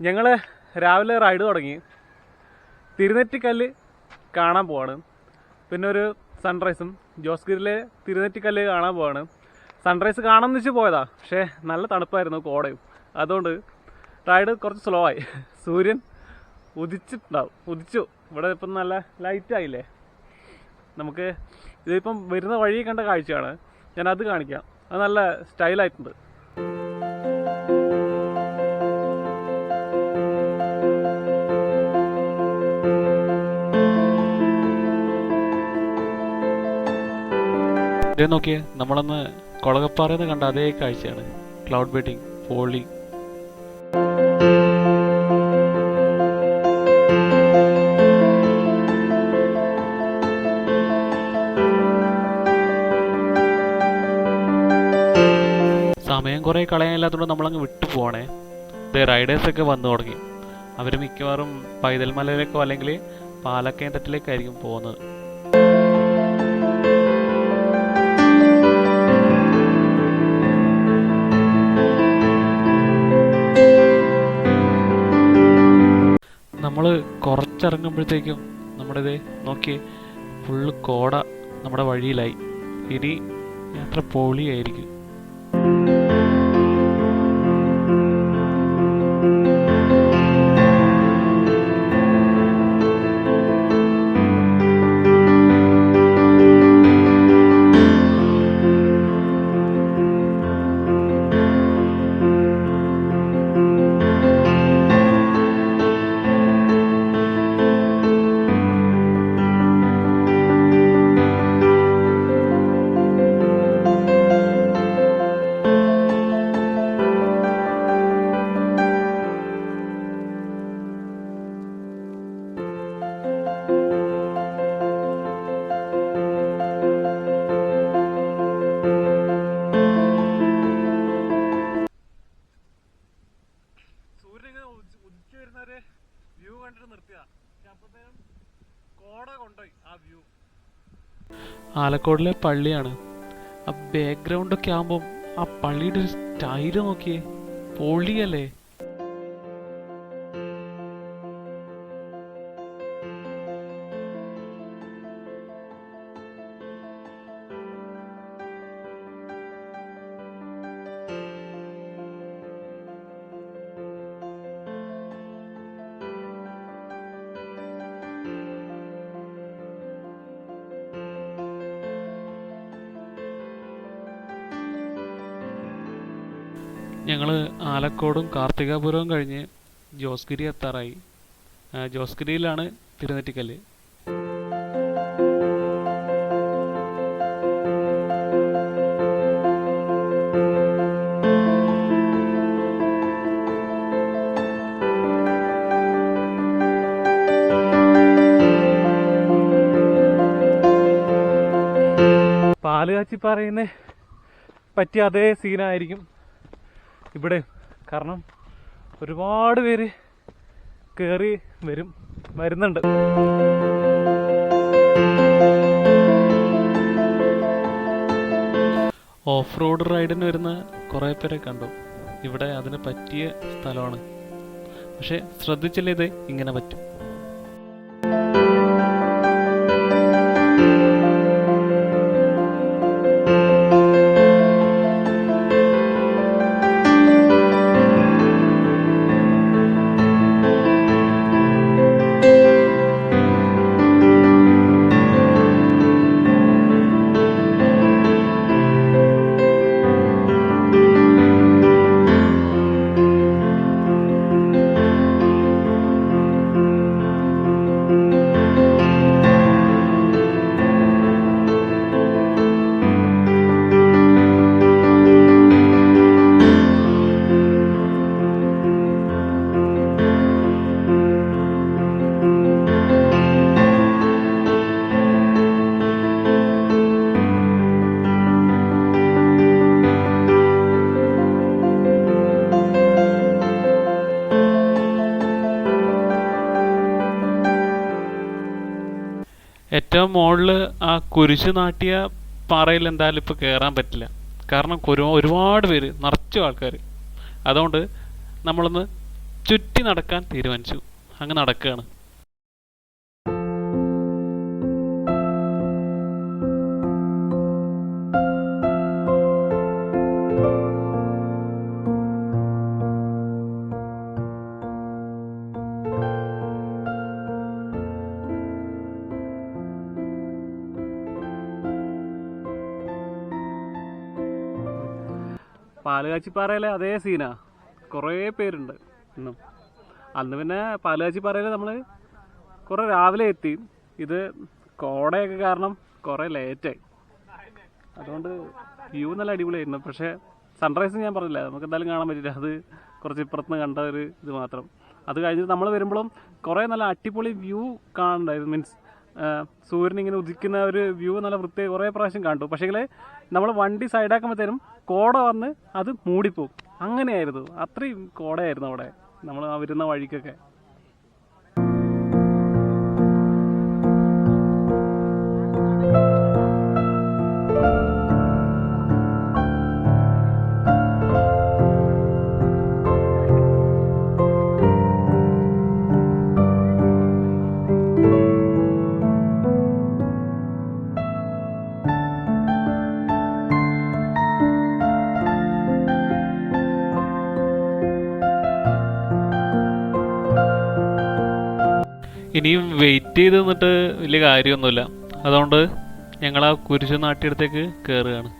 ഞങ്ങൾ രാവിലെ റൈഡ് തുടങ്ങി. തിരുനെറ്റിക്കല്ല് കാണാൻ പോവാണ്. പിന്നെ ഒരു സൺറൈസും ജോസ്ഗിരിലെ തിരുനെറ്റിക്കല്ല് കാണാൻ പോവാണ്. സൺറൈസ് കാണാൻ വെച്ച് പോയതാ പക്ഷേ നല്ല തണുപ്പായിരുന്നു കോടയും. അതുകൊണ്ട് റൈഡ് കുറച്ച് സ്ലോ ആയി. സൂര്യൻ ഉദിച്ചിട്ടുണ്ടാവും. ഉദിച്ചു. ഇവിടെ ഇപ്പം നല്ല ലൈറ്റ് ആയില്ലേ? നമുക്ക് ഇതിപ്പം വരുന്ന വഴി കണ്ട കാഴ്ചയാണ്. ഞാൻ അത് കാണിക്കാം. അത് നല്ല സ്റ്റൈലായിട്ടുണ്ട് ഇതേ നോക്കിയേ നമ്മളന്ന് കൊളകപ്പാറയിൽ കണ്ട അതേ കാഴ്ചയാണ്. ക്ലൗഡ് ബെഡിങ് ഫോളിങ് സമയം കുറേ കളയാനില്ലാത്തതുകൊണ്ട് നമ്മളങ്ങ് വിട്ടു പോകണേ ഇത് റൈഡേഴ്സൊക്കെ വന്നു തുടങ്ങി. അവർ മിക്കവാറും പൈതൽ മലയിലേക്കോ അല്ലെങ്കിൽ പാലക്കേന്ദ്രത്തിലേക്കായിരിക്കും പോകുന്നത്. നമ്മൾ കുറച്ചിറങ്ങുമ്പോഴത്തേക്കും നമ്മുടെ ഇത് നോക്കി ഫുള്ള് കോട നമ്മുടെ വഴിയിലായി. ഇനി യാത്ര പൊളിയായിരിക്കും. ഉദിച്ച് വരുന്നവര് വ്യൂ കണ്ടിട്ട് നിർത്തിയതാ. പക്ഷെ അപ്പത്തേനും കോട കൊണ്ടുപോയി ആ വ്യൂ ആലക്കോടിലെ പള്ളിയാണ്. ആ ബാക്ക്ഗ്രൗണ്ട് ഒക്കെ ആകുമ്പം ആ പള്ളിയുടെ ഒരു സ്റ്റൈൽ നോക്കിയേ പൊളിയല്ലേ? ഞങ്ങൾ ആലക്കോടും കാർത്തികാപുരവും കഴിഞ്ഞ് ജോസ്ഗിരി എത്താറായി. ജോസ്ഗിരിയിലാണ് തിരുനെറ്റിക്കല്ല്. പാൽ കാച്ചി പറയുന്ന പറ്റിയ അതേ സീനായിരിക്കും ഇവിടെ. കാരണം ഒരുപാട് പേര് കയറി വരും വരുന്നുണ്ട്. ഓഫ് റോഡ് റൈഡിന് വരുന്ന കുറേ പേരെ കണ്ടു. ഇവിടെ അതിന് പറ്റിയ സ്ഥലമാണ്. പക്ഷെ ശ്രദ്ധിച്ചില്ലേ ഇത്? ഇങ്ങനെ പറ്റും. മുകളിൽ ആ കുരിശ് നാട്ടിയ പാറയിൽ എന്തായാലും ഇപ്പോൾ കയറാൻ പറ്റില്ല. കാരണം ഒരു ഒരുപാട് പേര് നിറച്ചു ആൾക്കാർ അതുകൊണ്ട് നമ്മളൊന്ന് ചുറ്റി നടക്കാൻ തീരുമാനിച്ചു. അങ്ങ് നടക്കുകയാണ് പാലുകാച്ചിപ്പാറയിലെ അതേ സീനാ. കുറേ പേരുണ്ട് ഇന്നും. അന്ന് പിന്നെ പാലുകാച്ചിപ്പാറയിൽ നമ്മൾ കുറേ രാവിലെ എത്തി. ഇത് കോടയൊക്കെ കാരണം കുറേ ലേറ്റായി. അതുകൊണ്ട് വ്യൂ നല്ല അടിപൊളിയായിരുന്നു. പക്ഷേ സൺറൈസ് ഞാൻ പറഞ്ഞില്ല നമുക്ക് എന്തായാലും കാണാൻ പറ്റില്ല. അത് കുറച്ച് ഇപ്പുറത്ത് നിന്ന് കണ്ട ഒരു ഇത് മാത്രം. അത് കഴിഞ്ഞിട്ട് നമ്മൾ വരുമ്പോഴും കുറേ നല്ല അടിപൊളി വ്യൂ കാണണ്ടായിരുന്നു മീൻസ് സൂര്യൻ ഇങ്ങനെ ഉദിക്കുന്ന ഒരു വ്യൂ നല്ല വൃത്തി കുറേ പ്രാവശ്യം കണ്ടു. പക്ഷേങ്കിൽ നമ്മൾ വണ്ടി സൈഡാക്കുമ്പോഴത്തേനും കോട വന്ന് അത് മൂടിപ്പോവും. അങ്ങനെയായിരുന്നു. അത്രയും കോടയായിരുന്നു അവിടെ. നമ്മൾ വരുന്ന വഴിക്കൊക്കെ. ഇനിയും വെയിറ്റ് ചെയ്ത് നിന്നിട്ട് വലിയ കാര്യമൊന്നുമില്ല. അതുകൊണ്ട് ഞങ്ങൾ ആ കുരിശു നാട്ടിയടുത്തേക്ക് കയറുകയാണ്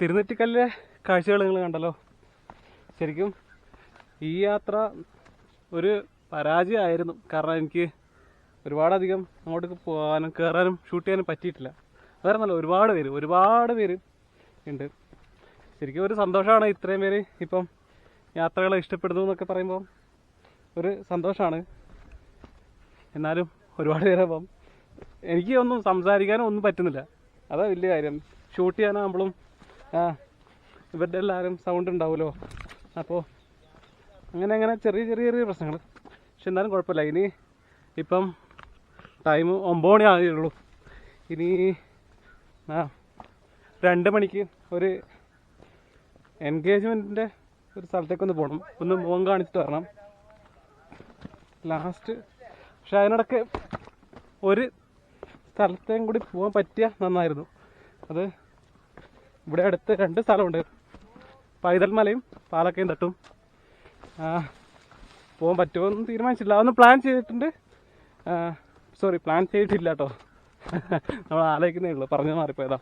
തിരുനെറ്റിക്കല്ലിലെ കാഴ്ചകൾ നിങ്ങൾ കണ്ടല്ലോ. ശരിക്കും ഈ യാത്ര ഒരു പരാജയമായിരുന്നു. കാരണം എനിക്ക് ഒരുപാടധികം അങ്ങോട്ട് പോകാനും കയറാനും ഷൂട്ട് ചെയ്യാനും പറ്റിയിട്ടില്ല. വേറെ നല്ല ഒരുപാട് പേര് ഒരുപാട് പേര് ഉണ്ട്. ശരിക്കും ഒരു സന്തോഷമാണ് ഇത്രയും പേര് ഇപ്പം യാത്രകളെ ഇഷ്ടപ്പെടുന്നു എന്നൊക്കെ പറയുമ്പോൾ ഒരു സന്തോഷമാണ്. എന്നാലും ഒരുപാട് പേരപ്പം എനിക്ക് ഒന്നും സംസാരിക്കാനും ഒന്നും പറ്റുന്നില്ല. അതാ വലിയ കാര്യം. ഷൂട്ട് ചെയ്യാനാകുമ്പോഴും ഇവരുടെ എല്ലാവരും സൗണ്ട് ഉണ്ടാവുമല്ലോ. അപ്പോൾ അങ്ങനെ അങ്ങനെ ചെറിയ ചെറിയ ചെറിയ പ്രശ്നങ്ങൾ. പക്ഷെ എന്നാലും കുഴപ്പമില്ല. ഇനി ഇപ്പം ടൈം ഒമ്പത് മണി ആയുള്ളൂ. ഇനി ആ രണ്ട് മണിക്ക് ഒരു എൻഗേജ്മെന്റിന്റെ ഒരു സ്ഥലത്തേക്ക് ഒന്ന് പോകണം ഒന്ന് മുഖം കാണിച്ചിട്ട് വരണം. ലാസ്റ്റ് പക്ഷെ അതിനിടയ്ക്ക് ഒരു സ്ഥലത്തേയും കൂടി പോകാൻ പറ്റിയ നന്നായിരുന്നു. അത് ഇവിടെ അടുത്ത് രണ്ട് സ്ഥലമുണ്ട്. പൈതൽ മലയും പാലക്കയും തട്ടും. പോകാൻ പറ്റുമോ എന്ന് തീരുമാനിച്ചില്ല അതൊന്ന് പ്ലാൻ ചെയ്തിട്ടുണ്ട്. സോറി പ്ലാൻ ചെയ്തിട്ടില്ല കേട്ടോ നമ്മൾ ആലോചിക്കുന്നേ ഉള്ളൂ. പറഞ്ഞു മാറിപ്പോയതാ.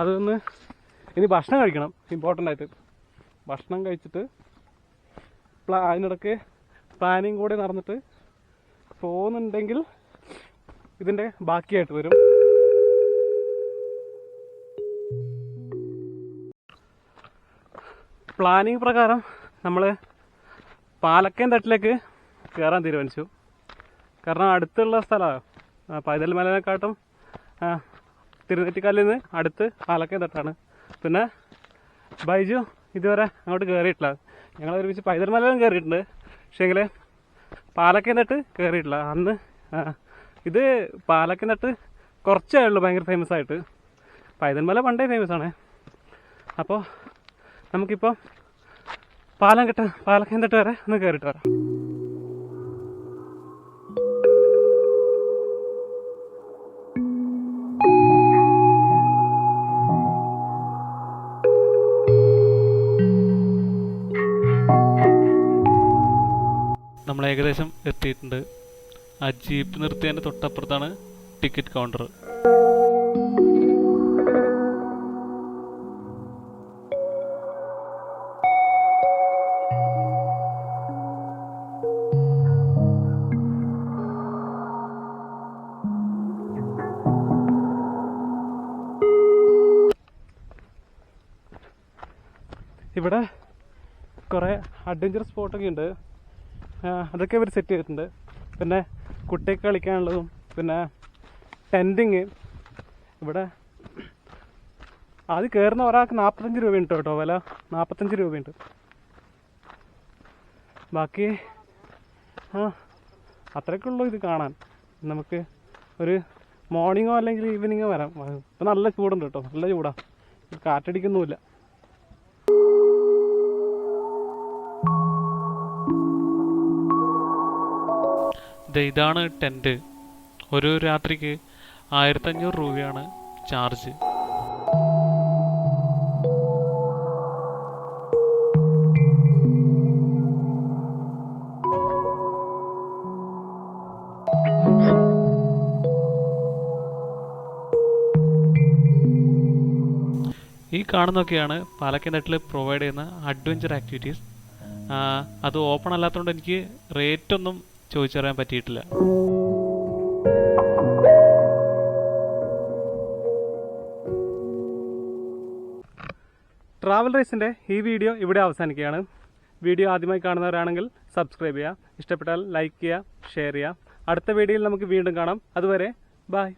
അതൊന്ന് ഇനി ഭക്ഷണം കഴിക്കണം. ഇമ്പോർട്ടന്റ് ആയിട്ട്. ഭക്ഷണം കഴിച്ചിട്ട് പ്ലാ അതിനിടയ്ക്ക് പ്ലാനിങ് കൂടി നടന്നിട്ട് പോകുന്നുണ്ടെങ്കിൽ ഇതിന്റെ ബാക്കിയായിട്ട് വരും. പ്ലാനിങ് പ്രകാരം നമ്മൾ പാലക്കയം തട്ടിലേക്ക് കയറാൻ തീരുമാനിച്ചു. കാരണം അടുത്തുള്ള സ്ഥലമാണ് പൈതൽ മലനെക്കാട്ടും തിരുനെറ്റിക്കാലിൽ നിന്ന് അടുത്ത് പാലക്കയം തട്ടാണ്. പിന്നെ ബൈജു ഇതുവരെ അങ്ങോട്ട് കയറിയിട്ടില്ല ഞങ്ങൾ ഒരുമിച്ച് പൈതൽ മലയിലും കയറിയിട്ടുണ്ട് പക്ഷേങ്കിൽ പാലക്കയം തട്ട് കയറിയിട്ടില്ല അന്ന് ഇത് പാലക്കയം തട്ട് കുറച്ചേ ഉള്ളൂ ഭയങ്കര ഫേമസ് ആയിട്ട്. പൈതൽ മല പണ്ടേ ഫേമസ് ആണ്. അപ്പോൾ നമുക്കിപ്പോൾ പാലം കിട്ട പാലക്കയംതട്ട് വരെ ഒന്ന് കയറിയിട്ട് വരാം. നമ്മൾ ഏകദേശം എത്തിയിട്ടുണ്ട്. ആ ജീപ്പ് നിർത്തിയതിന്റെ തൊട്ടപ്പുറത്താണ് ടിക്കറ്റ് കൗണ്ടർ ഇവിടെ കുറേ അഡ്വഞ്ചർ സ്പോട്ടൊക്കെ ഉണ്ട്. അതൊക്കെ ഇവർ സെറ്റ് ചെയ്തിട്ടുണ്ട്. പിന്നെ കുട്ടിയൊക്കെ കളിക്കാനുള്ളതും പിന്നെ ടെന്റിങ് ഇവിടെ അത് കയറുന്ന ഒരാൾക്ക് നാൽപ്പത്തഞ്ച് രൂപയുണ്ട് കേട്ടോ വില. നാൽപ്പത്തഞ്ച് രൂപയുണ്ട്. ബാക്കി ആ അത്രയൊക്കെ ഉള്ളൂ ഇത് കാണാൻ. നമുക്ക് ഒരു മോർണിംഗോ അല്ലെങ്കിൽ ഈവനിങ്ങോ വരാം. ഇപ്പം നല്ല ചൂടുണ്ട് കേട്ടോ. നല്ല ചൂടാണ് കാറ്റടിക്കുന്നുമില്ല. ഇതാണ് ടെന്റ്. ഒരു രാത്രിക്ക് ആയിരത്തഞ്ഞൂറ് രൂപയാണ് ചാർജ്. ഈ കാണുന്നൊക്കെയാണ് പാലക്കനാട്ടിൽ പ്രൊവൈഡ് ചെയ്യുന്ന അഡ്വഞ്ചർ ആക്ടിവിറ്റീസ് അത് ഓപ്പൺ അല്ലാത്തതുകൊണ്ട് എനിക്ക് റേറ്റ് ഒന്നും ചോദിച്ചറിയാൻ പറ്റിയിട്ടില്ല. ട്രാവൽ റേസിന്റെ ഈ വീഡിയോ ഇവിടെ അവസാനിക്കുകയാണ്. വീഡിയോ ആദ്യമായി കാണുന്നവരാണെങ്കിൽ സബ്സ്ക്രൈബ് ചെയ്യുക. ഇഷ്ടപ്പെട്ടാൽ ലൈക്ക് ചെയ്യുക ഷെയർ ചെയ്യുക. അടുത്ത വീഡിയോയിൽ നമുക്ക് വീണ്ടും കാണാം. അതുവരെ ബായ്